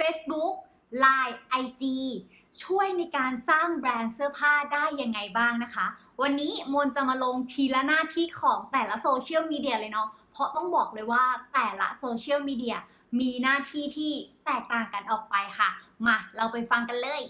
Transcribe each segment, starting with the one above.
Facebook Line IG ช่วยในการสร้างแบรนด์เสื้อผ้าได้ยังไงบ้างนะคะ วันนี้มนจะมาลงทีละหน้าที่ของแต่ละโซเชียลมีเดียเลยเนาะ เพราะต้องบอกเลยว่าแต่ละโซเชียลมีเดียมีหน้าที่ที่แตกต่างกันออกไปค่ะ มาเราไปฟังกันเลย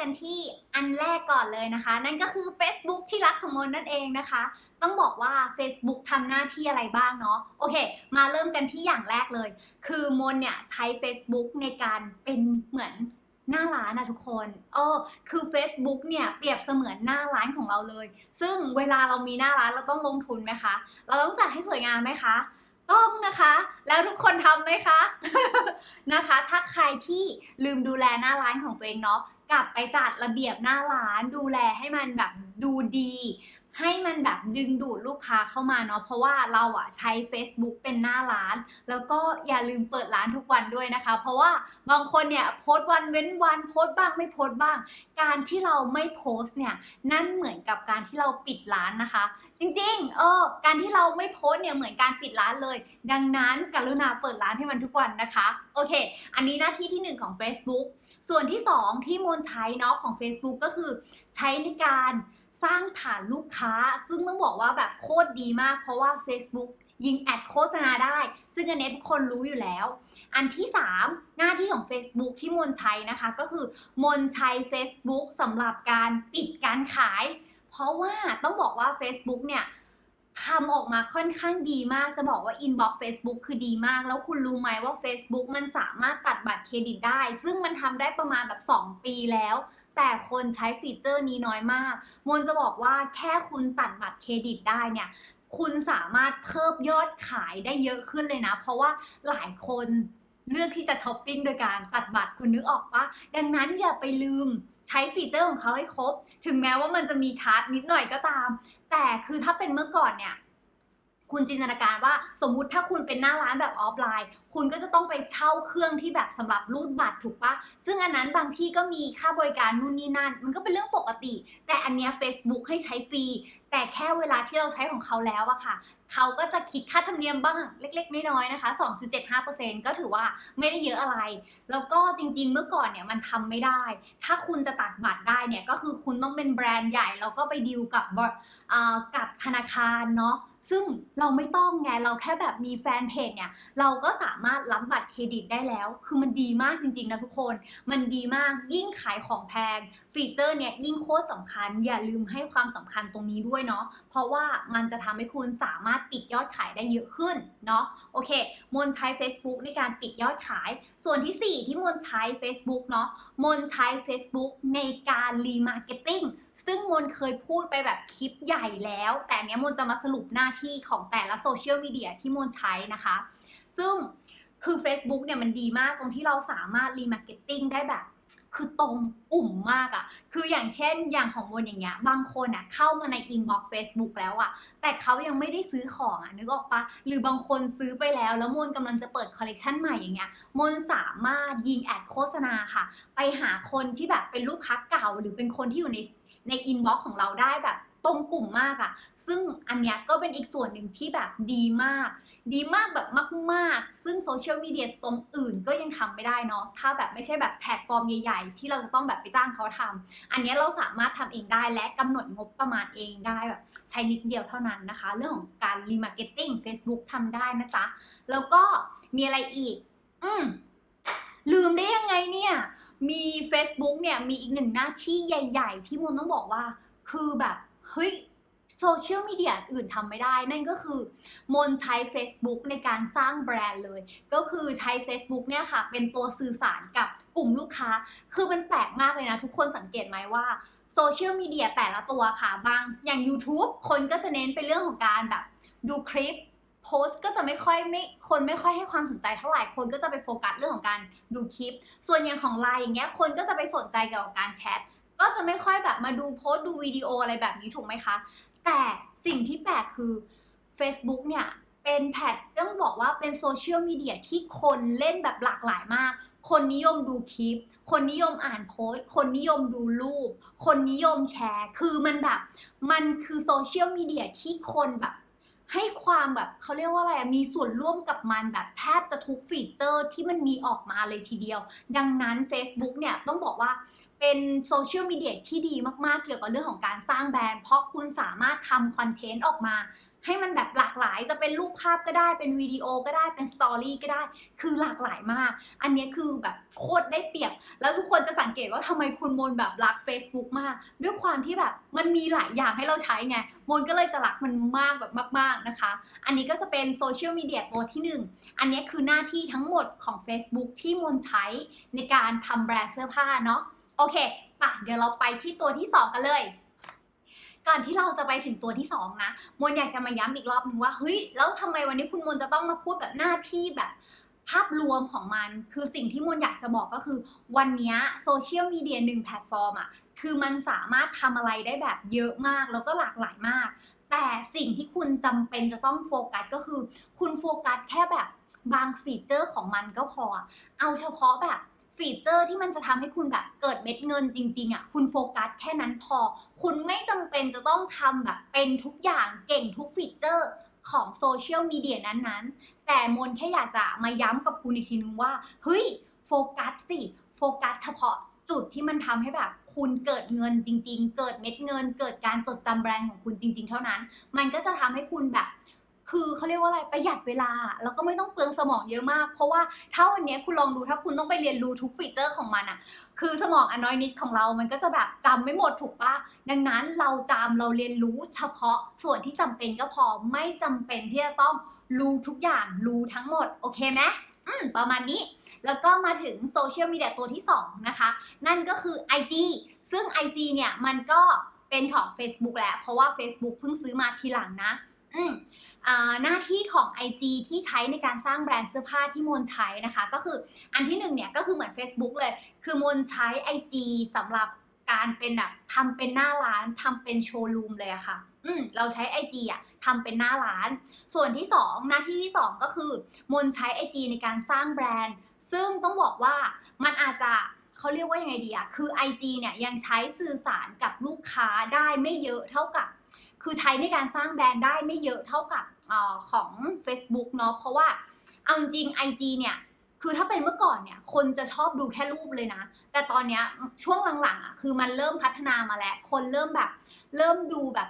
กันที่อันแรกก่อนเลยนะคะ นั่นก็คือ Facebook ที่รักของมนนั่นเองนะคะ ต้องบอกว่า Facebook ทำหน้าที่อะไรบ้างเนาะโอเค มาเริ่มกันที่อย่างแรกเลย คือมนเนี่ยใช้ Facebook ในการเป็นเหมือนหน้าร้านนะทุกคนเออคือ Facebook เนี่ยเปรียบเสมือนหน้าร้านของเราเลย ซึ่งเวลาเรามีหน้าร้านเราต้องลงทุนไหมคะ เราต้องจัดให้สวยงามไหมคะ ต้องนะคะ แล้วทุกคนทำไหมคะ นะคะ ถ้าใครที่ลืมดูแลหน้าร้านของตัวเองเนาะ กลับไปจัดระเบียบหน้าร้านดูแลให้มันแบบดูดี ให้มันแบบดึงดูดลูกค้าเข้ามาเนาะเพราะว่าเราอะใช้ Facebook เป็นหน้าร้าน แล้วก็อย่าลืมเปิดร้านทุกวันด้วยนะคะ เพราะว่าบางคนเนี่ยโพสต์วันเว้นวันโพสต์บ้างไม่โพสต์บ้าง การที่เราไม่โพสต์เนี่ยนั่นเหมือนกับการที่เราปิดร้านนะคะ จริงๆเออการที่เราไม่โพสต์เนี่ยเหมือนการปิดร้านเลย ดังนั้นกรุณาเปิดร้านให้มันทุกวันนะคะโอเค อันนี้หน้าที่ที่ 1 ของ Facebook ส่วนที่ 2 ที่มนใช้เนาะของ Facebook ก็คือใช้ในการ สร้างฐานลูกค้า ซึ่งต้องบอกว่าแบบโคตรดีมาก เพราะว่า Facebook ยิงแอดโฆษณาได้ ซึ่งอันนี้ทุกคนรู้อยู่แล้ว อันที่ 3 หน้าที่ของ Facebook ที่มนใช้นะคะ ก็คือมนใช้ Facebook สำหรับการปิดการขาย เพราะว่าต้องบอกว่า Facebook เนี่ย ทำออกมาค่อนข้างดีมากจะบอกว่า Inbox Facebook คือดีมาก แล้วคุณรู้ไหมว่า Facebook มันสามารถตัดบัตรเครดิตได้ ซึ่งมันทำได้ประมาณแบบ 2 ปีแล้ว แต่คนใช้ฟีเจอร์นี้น้อยมาก มนจะบอกว่าแค่คุณตัดบัตรเครดิตได้เนี่ย คุณสามารถเพิ่มยอดขายได้เยอะขึ้นเลยนะ เพราะว่าหลายคนเลือกที่จะช้อปปิ้งโดยการตัดบัตรคุณนึกออกปะดังนั้นอย่าไปลืมใช้ฟีเจอร์ของเขาให้ครบ ถึงแม้ว่ามันจะมีชาร์จนิดหน่อยก็ตาม แต่คือถ้าเป็นเมื่อก่อนเนี่ย คุณจินตนาการว่าสมมุติถ้าคุณเป็นหน้าร้านแบบออฟไลน์ คุณก็จะต้องไปเช่าเครื่องที่แบบสำหรับรูดบัตรถูกปะซึ่งอันนั้นบางที่ก็มีค่าบริการนู่นนี่นั่น มันก็เป็นเรื่องปกติ แต่อันเนี้ย Facebook ให้ใช้ฟรี แต่แค่เวลาที่เราใช้ของเขาแล้วอะค่ะ เขาก็จะคิดค่าธรรมเนียมบ้างเล็กๆ น้อยๆนะคะ 2.75%ก็ถือว่าไม่ได้เยอะอะไร แล้วก็จริงๆ เมื่อก่อนเนี่ยมันทำไม่ได้ ถ้าคุณจะตัดบัตรได้เนี่ยก็คือคุณต้องเป็นแบรนด์ใหญ่แล้วก็ไปดีลกับว่ากับธนาคารเนาะ ซึ่งเราไม่ต้องไงเราแค่แบบมีแฟนเพจเนี่ย เราก็สามารถรับบัตรเครดิตได้แล้ว คือมันดีมากจริงๆนะทุกคน มันดีมากยิ่งขายของแพง ฟีเจอร์เนี่ยยิ่งโคตรสำคัญ อย่าลืมให้ความสำคัญตรงนี้ด้วยเนาะเพราะว่ามันจะทำให้คุณสามารถปิดยอดขายได้เยอะขึ้นเนาะโอเค มนใช้ Facebook ในการปิดยอดขาย ส่วนที่ 4 ที่มนใช้ Facebook เนาะมนใช้ Facebook ในการรีมาร์เก็ตติ้งซึ่งมนเคยพูดไปแบบคลิปใหญ่แล้ว แต่เนี้ยมนจะมาสรุปหน้าที่ของแต่ละโซเชียลมีเดียที่มนใช้นะคะ ซึ่งคือ Facebook เนี่ยมันดีมากตรงที่เราสามารถรีมาร์เก็ตติ้งได้แบบ คือตรงอุ่มมากอะ่ะ คืออย่างเช่นอย่างของมนอย่างเงี้ย บางคนอะ่ะเข้ามาในอินบ็อกซ์ Facebook แล้วอะ่ะ แต่เขายังไม่ได้ซื้อของอะ่ะนึกออกปะหรือบางคนซื้อไปแล้วแล้วมนกำลังจะเปิดคอลเลกชันใหม่อย่างเงี้ยมนสามารถยิงแอดโฆษณาค่ะ ไปหาคนที่แบบเป็นลูกค้าเก่า หรือเป็นคนที่อยู่ในในอินบ็อกซ์ของเราได้แบบ ตรงกลุ่มมากอะ่ะซึ่งอันเนี้ยก็เป็นอีกส่วนหนึ่งที่แบบดีมาก ดีมากแบบมาก ๆ ซึ่งโซเชียลมีเดียตรงอื่นก็ยังทำไม่ได้เนาะ ถ้าแบบไม่ใช่แบบแพลตฟอร์มใหญ่ ๆ ที่เราจะต้องแบบไปจ้างเขาทำอันเนี้ยเราสามารถทำเองได้และกำหนดงบประมาณเองได้แบบใช้นิดเดียวเท่านั้นนะคะ เรื่องของการรีมาร์เก็ตติ้ง Facebook ทำได้นะจ๊ะ แล้วก็มีอะไรอีก อืมลืมได้ยังไงเนี่ย มี Facebook เนี่ยมีอีกหนึ่งหน้าที่ใหญ่ ๆ ที่มนต้องบอกว่า คือแบบ เฮ้ยโซเชียลมีเดียอื่นทำไม่ได้ นั่นก็คือ มนใช้ Facebook ในการสร้างแบรนด์เลย ก็คือใช้ Facebook เนี่ยค่ะ เป็นตัวสื่อสารกับกลุ่มลูกค้า คือมันแปลกมากเลยนะ ทุกคนสังเกตไหมว่าโซเชียลมีเดียแต่ละตัวค่ะ บางอย่าง YouTube คนก็จะเน้นไปเรื่องของการแบบดูคลิปโพสก็จะไม่ค่อยไม่คนไม่ค่อยให้ความสนใจเท่าไหร่คนก็จะไปโฟกัสเรื่องของการดูคลิป ส่วนอย่างของไลน์อย่างเงี้ยคนก็จะไปสนใจเกี่ยวกับการแชท ก็จะไม่ค่อยแบบมาดูโพสต์ดูวิดีโออะไรแบบนี้ถูกไหมคะ แต่สิ่งที่แปลกคือ Facebook เนี่ยเป็นแพลตต้องบอกว่าเป็นโซเชียลมีเดียที่คนเล่นแบบหลากหลายมาก คนนิยมดูคลิป คนนิยมอ่านโพสต์ คนนิยมดูรูป คนนิยมแชร์ คือมันแบบ มันคือโซเชียลมีเดียที่คนแบบ ให้ความแบบเขาเรียกว่าอะไรอะมีส่วนร่วมกับมันแบบแทบจะทุกฟีเจอร์ที่มันมีออกมาเลยทีเดียว ดังนั้น Facebook เนี่ยต้องบอกว่าเป็นโซเชียลมีเดียที่ดีมากๆ เกี่ยวกับเรื่องของการสร้างแบรนด์ เพราะคุณสามารถทำคอนเทนต์ออกมา ให้มันแบบหลากหลายจะเป็นรูปภาพก็ได้เป็นวิดีโอก็ได้เป็นสตอรี่ก็ได้ คือหลากหลายมาก อันนี้คือแบบโคตรได้เปรียบ แล้วทุกคนจะสังเกตว่าทำไมคุณมนแบบรัก Facebook มาก ด้วยความที่แบบมันมีหลายอย่างให้เราใช้ไงมนก็เลยจะรักมันมากแบบมาก ๆนะคะ อันนี้ก็จะเป็นโซเชียลมีเดียตัวที่หนึ่งอันนี้คือหน้าที่ทั้งหมดของ Facebook ที่มนใช้ในการทำแบรนด์เสื้อผ้าเนาะโอเคป่ะเดี๋ยวเราไปที่ตัวที่ 2 กันเลย ก่อนที่เราจะไปถึงตัวที่ 2 นะ มนอยากจะมาย้ำอีกรอบนึงว่าเฮ้ยแล้วทำไมวันนี้คุณมนจะต้องมาพูดแบบหน้าที่แบบภาพรวมของมันคือสิ่งที่มนอยากจะบอกก็คือ วันนี้โซเชียลมีเดียหนึ่งแพลตฟอร์มอะคือมันสามารถทำอะไรได้แบบเยอะมากแล้วก็หลากหลายมาก แต่สิ่งที่คุณจำเป็นจะต้องโฟกัสก็คือ คุณโฟกัสแค่แบบบางฟีเจอร์ของมันก็พอ เอาเฉพาะแบบ ฟีเจอร์ที่มันจะทำให้คุณแบบเกิดเม็ดเงินจริงๆอะคุณโฟกัสแค่นั้นพอ คุณไม่จำเป็นจะต้องทำแบบเป็นทุกอย่างเก่งทุกฟีเจอร์ของโซเชียลมีเดียนั้นๆ แต่มนแค่อยากจะมาย้ำกับคุณอีกทีนึงว่า เฮ้ย โฟกัสสิ โฟกัสเฉพาะจุดที่มันทำให้แบบคุณเกิดเงินจริง ๆ เกิดเม็ดเงิน เกิดการจดจำแบรนด์ของคุณจริง ๆ เท่านั้น มันก็จะทำให้คุณแบบ คือเขาเรียกว่าอะไรประหยัดเวลา แล้วก็ไม่ต้องเปลืองสมองเยอะมาก เพราะว่าถ้าวันนี้คุณลองดูถ้าคุณต้องไปเรียนรู้ทุกฟีเจอร์ของมันอะคือสมองอนอยนิดของเรา มันก็จะแบบจำไม่หมดถูกปะดังนั้นเราจำเราเรียนรู้เฉพาะส่วนที่จำเป็นก็พอไม่จำเป็นที่จะต้องรู้ทุกอย่างรู้ทั้งหมดโอเคไหมอืมประมาณนี้แล้วก็มาถึงโซเชียลมีเดียตัวที่ 2 นะคะ นั่นก็คือ IG ซึ่ง IG เนี่ยมันก็เป็นของ Facebook แล้วเพราะว่า Facebook เพิ่งซื้อมาทีหลังนะ อืมหน้าที่ของ IG ที่ใช้ในการสร้างแบรนด์เสื้อผ้าที่มนใช้นะคะ ก็คืออันที่หนึ่งเนี่ยก็คือเหมือน Facebook เลย คือมนใช้ IG สำหรับการเป็นแบบทำเป็นหน้าร้านทำเป็นโชว์รูมเลยอะค่ะอืมเราใช้ IG อะทำเป็นหน้าร้าน ส่วนที่ 2 หน้าที่ที่ 2 ก็คือมนใช้ IG ในการสร้างแบรนด์ ซึ่งต้องบอกว่ามันอาจจะเขาเรียกว่ายังไงดีอะคือ IG เนี่ยยังใช้สื่อสารกับลูกค้าได้ไม่เยอะเท่ากับ คือใช้ในการสร้างแบรนด์ได้ไม่เยอะเท่ากับอของ Facebook เนาะเพราะว่าเอาจริง IG เนี่ยคือถ้าเป็นเมื่อก่อนเนี่ยคนจะชอบดูแค่รูปเลยนะ แต่ตอนเนี้ยช่วงหลังๆอะคือมันเริ่มพัฒนามาแล้ว คนเริ่มแบบ เริ่มดูแบบ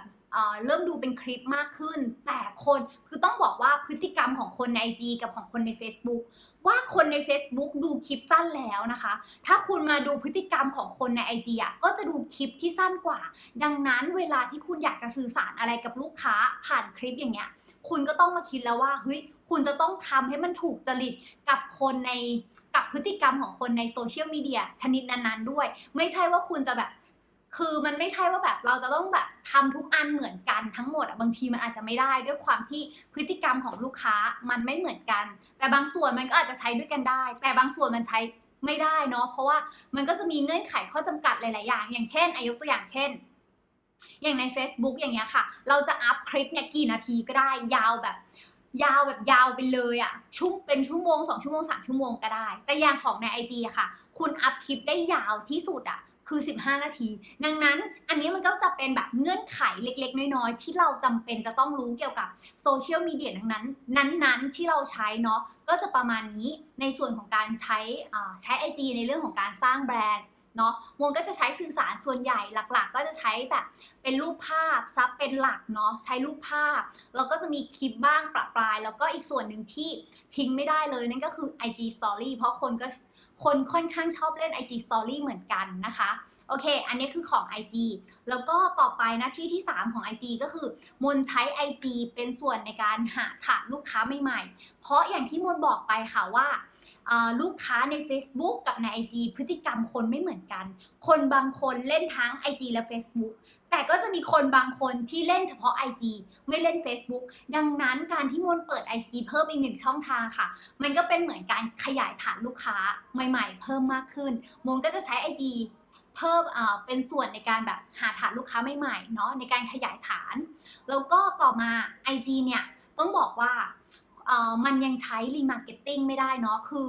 เริ่มดูเป็นคลิปมากขึ้น แต่คนคือต้องบอกว่าพฤติกรรมของคนใน IG กับของคนใน Facebook ว่าคนใน Facebook ดูคลิปสั้นแล้วนะคะ ถ้าคุณมาดูพฤติกรรมของคนใน IG อะก็จะดูคลิปที่สั้นกว่า ดังนั้นเวลาที่คุณอยากจะสื่อสารอะไรกับลูกค้าผ่านคลิปอย่างเงี้ย คุณก็ต้องมาคิดแล้วว่าเฮ้ยคุณจะต้องทำให้มันถูกจริตกับคนในกับพฤติกรรมของคนในโซเชียลมีเดียชนิดนั้นๆด้วย ไม่ใช่ว่าคุณจะแบบ คือมันไม่ใช่ว่าแบบเราจะต้องแบบทำทุกอันเหมือนกันทั้งหมดอะบางทีมันอาจจะไม่ได้ด้วยความที่พฤติกรรมของลูกค้ามันไม่เหมือนกัน แต่บางส่วนมันก็อาจจะใช้ด้วยกันได้ แต่บางส่วนมันใช้ไม่ได้เนาะเพราะว่ามันก็จะมีเงื่อนไขข้อจำกัดหลาย ๆ อย่าง อย่างเช่นอายุตัวอย่างเช่น อย่างใน Facebook อย่างเงี้ยค่ะ เราจะอัพคลิปเนี่ยกี่นาทีก็ได้ยาวแบบยาวแบบยาวไปเลยอะ่ะชุ่มเป็นชั่วโมงสองชั่วโมงสามชั่วโมงก็ได้ แต่อย่างของใน IG อะค่ะ คุณอัพคลิปได้ยาวที่สุดอะ คือ 15 นาที ดังนั้นอันนี้มันก็จะเป็นแบบเงื่อนไขเล็ก ๆ น้อย ๆ ที่เราจำเป็นจะต้องรู้เกี่ยวกับโซเชียลมีเดียทั้งนั้น นั้นๆที่เราใช้เนาะก็จะประมาณนี้ในส่วนของการใช้อ่าใช้ IG ในเรื่องของการสร้างแบรนด์เนาะมนก็จะใช้สื่อสารส่วนใหญ่หลักๆ ก็จะใช้แบบเป็นรูปภาพซับเป็นหลักเนาะใช้รูปภาพ แล้วก็จะมีคลิปบ้างประปราย แล้วก็อีกส่วนหนึ่งที่ทิ้งไม่ได้เลยนั่นก็คือ IG Story เพราะคนก็ คนค่อนข้างชอบเล่น IG Story เหมือนกันนะคะ โอเค อันนี้คือของ IG แล้วก็ต่อไปนะที่ที่ 3 ของ IG ก็คือ มนใช้ IG เป็นส่วนในการหาฐานลูกค้าใหม่ๆ เพราะอย่างที่มนบอกไปค่ะว่า ลูกค้าใน Facebook กับใน IG พฤติกรรมคนไม่เหมือนกัน คนบางคนเล่นทั้ง IG และ Facebook แต่ก็จะมีคนบางคนที่เล่นเฉพาะ IG ไม่เล่น Facebook ดังนั้นการที่มนเปิด IG เพิ่มอีกหนึ่งช่องทางค่ะ มันก็เป็นเหมือนการขยายฐานลูกค้าใหม่ๆ เพิ่มมากขึ้น มนก็จะใช้ IG เพิ่มเป็นส่วนในการแบบหาฐานลูกค้าใหม่ๆเนาะในการขยายฐาน แล้วก็ต่อมา IG เนี่ยต้องบอกว่า มันยังใช้รีมาร์เก็ตติ้งไม่ได้เนาะคือ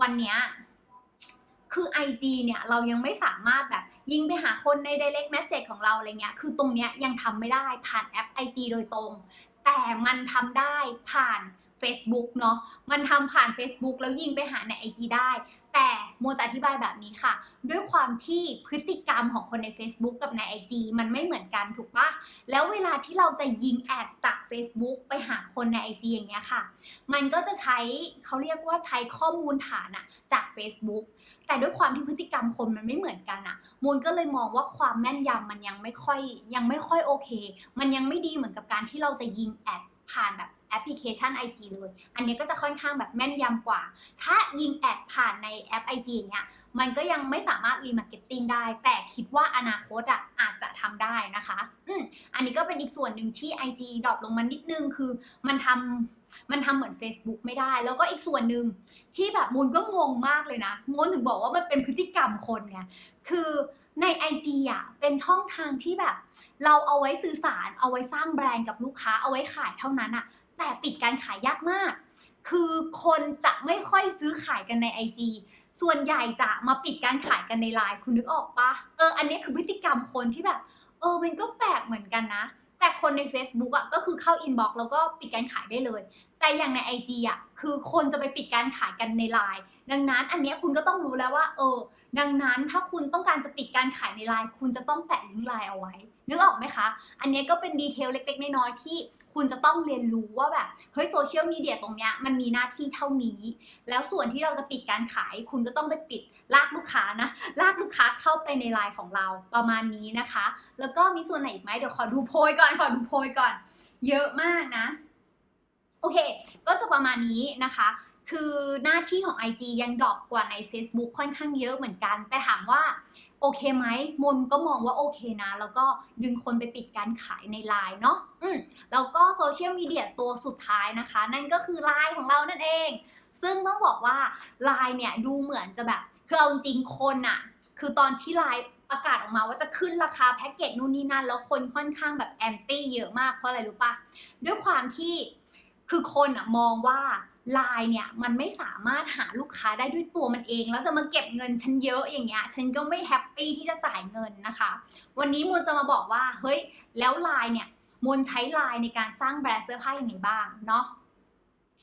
วันนี้คือ IG เนี่ยเรายังไม่สามารถแบบยิงไปหาคนใน direct message ของเราอะไรเงี้ย คือตรงเนี้ยยังทำไม่ได้ผ่านแอป IG โดยตรง แต่มันทำได้ผ่าน Facebook เนาะ มันทำผ่าน Facebook แล้วยิงไปหาใน IG ได้ แต่โมจะอธิบายแบบนี้ค่ะ ด้วยความที่พฤติกรรมของคนใน Facebook กับใน IG มันไม่เหมือนกันถูกปะ แล้วเวลาที่เราจะยิงแอดจาก Facebook ไปหาคนใน IG อย่างเงี้ยค่ะ มันก็จะใช้เขาเรียกว่าใช้ข้อมูลฐานอะจาก Facebook แต่ด้วยความที่พฤติกรรมคนมันไม่เหมือนกันอะมูลก็เลยมองว่าความแม่นยำมันยังไม่ค่อยยังไม่ค่อยโอเค มันยังไม่ดีเหมือนกับการที่เราจะยิงแอดผ่านแบบ แอปพลิเคชัน IG เลย อันนี้ก็จะค่อนข้างแบบแม่นยำกว่า ถ้ายิงแอดผ่านในแอป IG อย่างเงี้ยมันก็ยังไม่สามารถรีมาร์เก็ตติ้งได้ แต่คิดว่าอนาคตอะอาจจะทำได้นะคะอืมอันนี้ก็เป็นอีกส่วนหนึ่งที่ IG ดรอปลงมานิดนึงคือมันทำมันทำเหมือน Facebook ไม่ได้ แล้วก็อีกส่วนหนึ่งที่แบบมูลก็งงมากเลยนะมูลถึงบอกว่ามันเป็นพฤติกรรมคนเนี่ยคือใน IG อะเป็นช่องทางที่แบบ เราเอาไว้สื่อสารเอาไว้สร้างแบรนด์กับลูกค้าเอาไว้ขายเท่านั้นอะ แต่ปิดการขายยากมาก คือคนจะไม่ค่อยซื้อขายกันใน IG ส่วนใหญ่จะมาปิดการขายกันในไลน์คุณนึกออกปะเอออันนี้คือพฤติกรรมคนที่แบบ เออมันก็แปลกเหมือนกันนะ แต่คนใน Facebook อะก็คือเข้าอินบ็อกซ์แล้วก็ปิดการขายได้เลย แต่อย่างใน IG อะคือคนจะไปปิดการขายกันในไลน์ดังนั้นอันนี้คุณก็ต้องรู้แล้วว่า เออ ดังนั้นถ้าคุณต้องการจะปิดการขายในไลน์คุณจะต้องแปะลิงก์ไลน์เอาไว้นึกออกไหมคะ อันนี้ก็เป็นดีเทลเล็ก ๆ น้อยๆที่คุณจะต้องเรียนรู้ว่าแบบเฮ้ยโซเชียลมีเดียตรงเนี้ยมันมีหน้าที่เท่านี้ แล้วส่วนที่เราจะปิดการขาย คุณก็ต้องไปปิด ลากลูกค้านะ ลากลูกค้าเข้าไปในไลน์ของเราประมาณนี้นะคะ แล้วก็มีส่วนไหนอีกไหมเดี๋ยวขอดูโพยก่อนขอดูโพยก่อน เยอะมากนะ โอเค ก็จะประมาณนี้นะคะคือหน้าที่ของ IG ยังดรอปกว่าใน Facebook ค่อนข้างเยอะเหมือนกัน แต่ถามว่าโอเคไหมมนก็มองว่าโอเคนะ แล้วก็ดึงคนไปปิดการขายในไลน์เนาะอืมแล้วก็โซเชียลมีเดียตัวสุดท้ายนะคะ นั่นก็คือไลน์ของเรานั่นเอง ซึ่งต้องบอกว่าไลน์เนี่ยดูเหมือนจะแบบ คือเอาจริงคนอะคือตอนที่ไลน์ประกาศออกมาว่าจะขึ้นราคาแพ็กเกจนู่นนี่นั่น แล้วคนค่อนข้างแบบแอนตี้เยอะมากเพราะอะไรรู้ปะด้วยความที่คือคนอะมองว่าไลน์เนี่ยมันไม่สามารถหาลูกค้าได้ด้วยตัวมันเอง แล้วจะมาเก็บเงินฉันเยอะอย่างเงี้ยฉันก็ไม่แฮปปี้ที่จะจ่ายเงินนะคะ วันนี้มูลจะมาบอกว่าเฮ้ยแล้วไลน์เนี่ยมูลใช้ไลน์ในการสร้างแบรนด์เสื้อผ้าอย่างไรบ้างเนาะ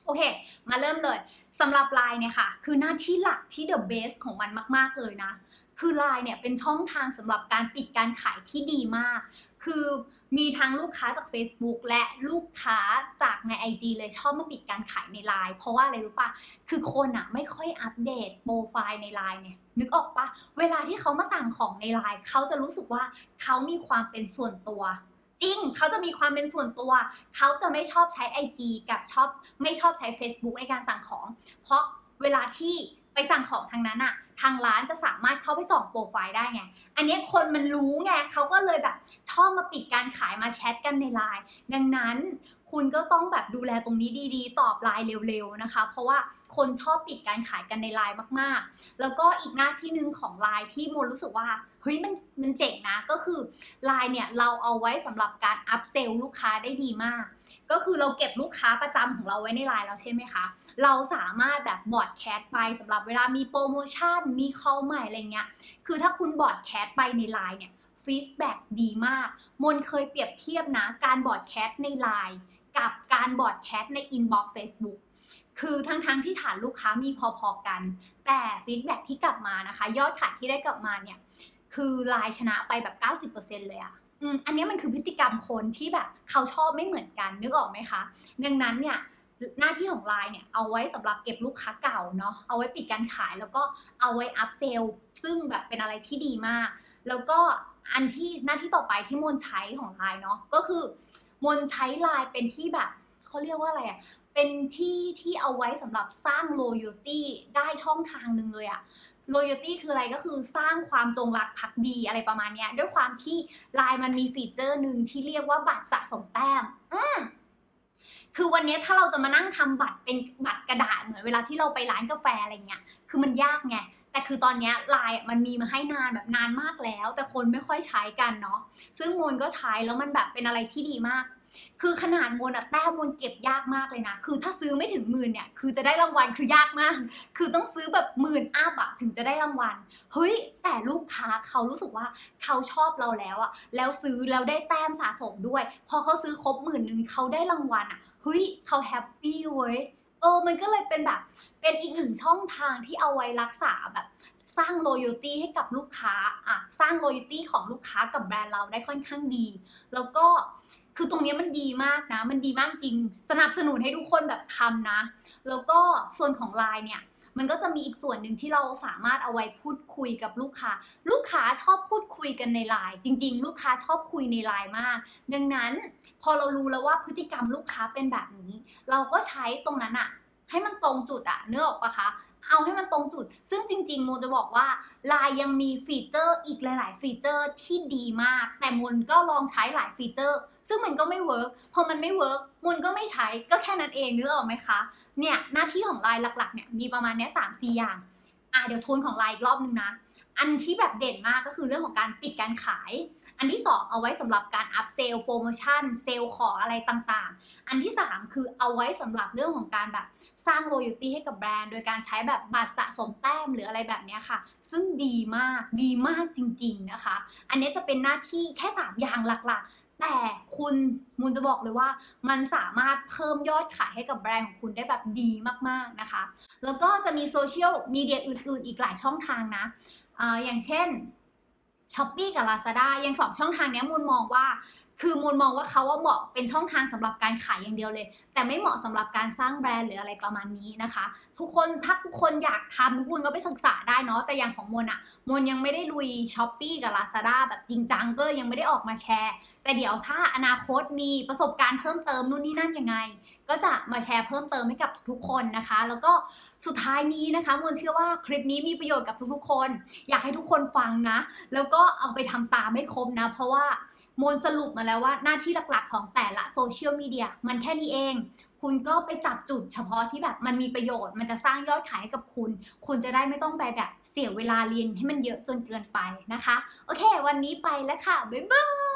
โอเค มาเริ่มเลย สำหรับไลน์เนี่ยค่ะ คือหน้าที่หลักที่เดอะเบสของมันมาก ๆ เลยนะ คือไลน์เนี่ยเป็นช่องทางสำหรับการปิดการขายที่ดีมาก คือมีทั้งลูกค้าจาก Facebook และลูกค้าจากใน IG เลยชอบมาปิดการขายในไลน์เพราะว่าอะไรรู้ปะคือคนอะไม่ค่อยอัปเดตโปรไฟล์ในไลน์เนี่ยนึกออกปะเวลาที่เขามาสั่งของในไลน์เขาจะรู้สึกว่าเขามีความเป็นส่วนตัว จริง เขาจะมีความเป็นส่วนตัว เขาจะไม่ชอบใช้ IG กับชอบไม่ชอบใช้ Facebook ในการสั่งของ เพราะเวลาที่ไปสั่งของทางนั้นอะทางร้านจะสามารถเข้าไปส่องโปรไฟล์ได้ไง อันนี้คนมันรู้ไงเขาก็เลยแบบชอบมาปิดการขายมาแชทกันในไลน์ดังนั้น คุณก็ต้องแบบดูแลตรงนี้ดีๆ ตอบไลน์เร็วๆนะคะ เพราะว่าคนชอบปิดการขายกันในไลน์มากๆ แล้วก็อีกหน้าที่หนึ่งของไลน์ที่โมรู้สึกว่าเฮ้ยมันมันเจ๋งนะก็คือไลน์เนี่ยเราเอาไว้สำหรับการอัพเซลลูกค้าได้ดีมาก ก็คือเราเก็บลูกค้าประจำของเราไว้ในไลน์แล้วใช่ไหมคะ เราสามารถแบบบอดแคสไปสำหรับเวลามีโปรโมชั่นมีคอลใหม่อะไรเงี้ยคือถ้าคุณบอดแคสไปในไลน์เนี่ยฟีดแบ็ดีมาก มนเคยเปรียบเทียบนะ การบอดแคสในไลน์ กับการบอร์ดแคสในอินบ็อกซ์เฟซบุ๊กคือทั้งๆทที่ฐานลูกค้ามีพอๆกัน แต่ฟีดแบ็ที่กลับมานะคะ ยอดขายที่ได้กลับมาเนี่ย คือไลน์ชนะไปแบบ 90%เลยอะอืมอันนี้มันคือพฤติกรรมคนที่แบบเขาชอบไม่เหมือนกันนึกออกไหมคะ ดังนั้นเนี่ยหน้าที่ของไลน์เนี่ยเอาไว้สำหรับเก็บลูกค้าเก่าเนาะเอาไว้ปิดการขายแล้วก็เอาไว้อัพเซลซึ่งแบบเป็นอะไรที่ดีมาก แล้วก็อันที่หน้าที่ต่อไปที่มนใช้ของไลน์เนาะก็คือ มนใช้ไลน์เป็นที่แบบเขาเรียกว่าอะไรอะเป็นที่ที่เอาไว้สำหรับสร้าง loyalty ได้ช่องทางหนึ่งเลยอะ loyalty คืออะไรก็คือสร้างความจงรักภักดีอะไรประมาณเนี้ยด้วยความที่ไลน์มันมีฟีเจอร์หนึ่งที่เรียกว่าบัตรสะสมแต้ม อืมคือวันนี้ถ้าเราจะมานั่งทำบัตรเป็นบัตรกระดาษเหมือนเวลาที่เราไปร้านกาแฟอะไรเงี้ย คือมันยากไง แต่คือตอนนี้ไลน์มันมีมาให้นานแบบนานมากแล้ว แต่คนไม่ค่อยใช้กันเนาะซึ่งมนก็ใช้แล้วมันแบบเป็นอะไรที่ดีมาก คือขนาดมนอะแต้มมนเก็บยากมากเลยนะ คือถ้าซื้อไม่ถึงหมื่นเนี่ยคือจะได้รางวัลคือยากมาก คือต้องซื้อแบบหมื่นอัพอะถึงจะได้รางวัลเฮ้ยแต่ลูกค้าเขารู้สึกว่าเขาชอบเราแล้วอะแล้วซื้อแล้วได้แต้มสะสมด้วย พอเขาซื้อครบหมื่นหนึ่งเขาได้รางวัลอะเฮ้ยเขาแฮปปี้เว้ย ออมันก็เลยเป็นแบบ เป็นอีกหนึ่งช่องทางที่เอาไว้รักษาแบบ สร้าง loyalty ให้กับลูกค้าอะสร้าง loyalty ของลูกค้ากับแบรนด์เราได้ค่อนข้างดี แล้วก็คือตรงนี้มันดีมากนะ มันดีมากจริง สนับสนุนให้ทุกคนแบบทำนะ แล้วก็ส่วนของไลน์เนี่ย มันก็จะมีอีกส่วนหนึ่งที่เราสามารถเอาไว้พูดคุยกับลูกค้า ลูกค้าชอบพูดคุยกันในไลน์จริง ๆ ลูกค้าชอบคุยในไลน์มาก ดังนั้นพอเรารู้แล้วว่าพฤติกรรมลูกค้าเป็นแบบนี้ เราก็ใช้ตรงนั้นอะให้มันตรงจุดอะเนื้อออกปะคะ เอาให้มันตรงจุด ซึ่งจริงๆโมจะบอกว่า l ล n e ยังมีฟีเจอร์อีกหลาย ๆ ฟีเจอร์ที่ดีมาก แต่มนก็ลองใช้หลายฟีเจอร์ ซึ่งมันก็ไม่เวิร์กพอมันไม่เวิร์กมนก็ไม่ใช้ก็แค่นั้นเองนึกออกไหมคะ เนี่ยหน้าที่ของ l ล n e หลัก ๆ เนี่ยมีประมาณเนี้ยสามสี่อย่าง อะเดี๋ยวทวนของ l ล n e อีกรอบนึงนะ อันที่แบบเด่นมากก็คือเรื่องของการปิดการขาย อันที่ 2 เอาไว้สำหรับการอัพเซลโปรโมชั่นเซลของอะไรต่างๆ อันที่ 3 คือเอาไว้สำหรับเรื่องของการแบบสร้าง loyalty ให้กับแบรนด์ โดยการใช้แบบบัตรสะสมแต้มหรืออะไรแบบนี้ค่ะ ซึ่งดีมากดีมากจริง ๆนะคะ อันนี้จะเป็นหน้าที่แค่ 3 อย่างหลักๆแต่คุณมูลจะบอกเลยว่ามันสามารถเพิ่มยอดขายให้กับแบรนด์ของคุณได้แบบดีมากๆนะคะ แล้วก็จะมีโซเชียลมีเดียอื่นๆ อีกหลายช่องทางนะ อย่างเช่นช้อปปี้กับ Lazada ยังสองช่องทางนี้มูลมองว่า คือมูลมองว่าเขาว่าเหมาะเป็นช่องทางสำหรับการขายอย่างเดียวเลย แต่ไม่เหมาะสำหรับการสร้างแบรนด์หรืออะไรประมาณนี้นะคะ ทุกคนถ้าทุกคนอยากทำทุกคนก็ไปศึกษาได้เนาะแต่อย่างของมนอะมนยังไม่ได้ลุยช้อปปี้กับ Lazada แบบจริงจังก็ยังไม่ได้ออกมาแชร์ แต่เดี๋ยวถ้าอนาคตมีประสบการณ์เพิ่มเติมนู่นนี่นั่นยังไง ก็จะมาแชร์เพิ่มเติมให้กับทุกคนนะคะ แล้วก็สุดท้ายนี้นะคะมนเชื่อว่าคลิปนี้มีประโยชน์กับทุกๆคน อยากให้ทุกคนฟังนะ แล้วก็เอาไปทำตามให้ครบนะ เพราะว่า มนสรุปมาแล้วว่าหน้าที่หลักๆ ของแต่ละโซเชียลมีเดียมันแค่นี้เอง คุณก็ไปจับจุดเฉพาะที่แบบมันมีประโยชน์ มันจะสร้างยอดขายให้กับคุณ คุณจะได้ไม่ต้องไปแบบเสียเวลาเรียนให้มันเยอะจนเกินไปนะคะ โอเค วันนี้ไปแล้วค่ะ บ๊ายบาย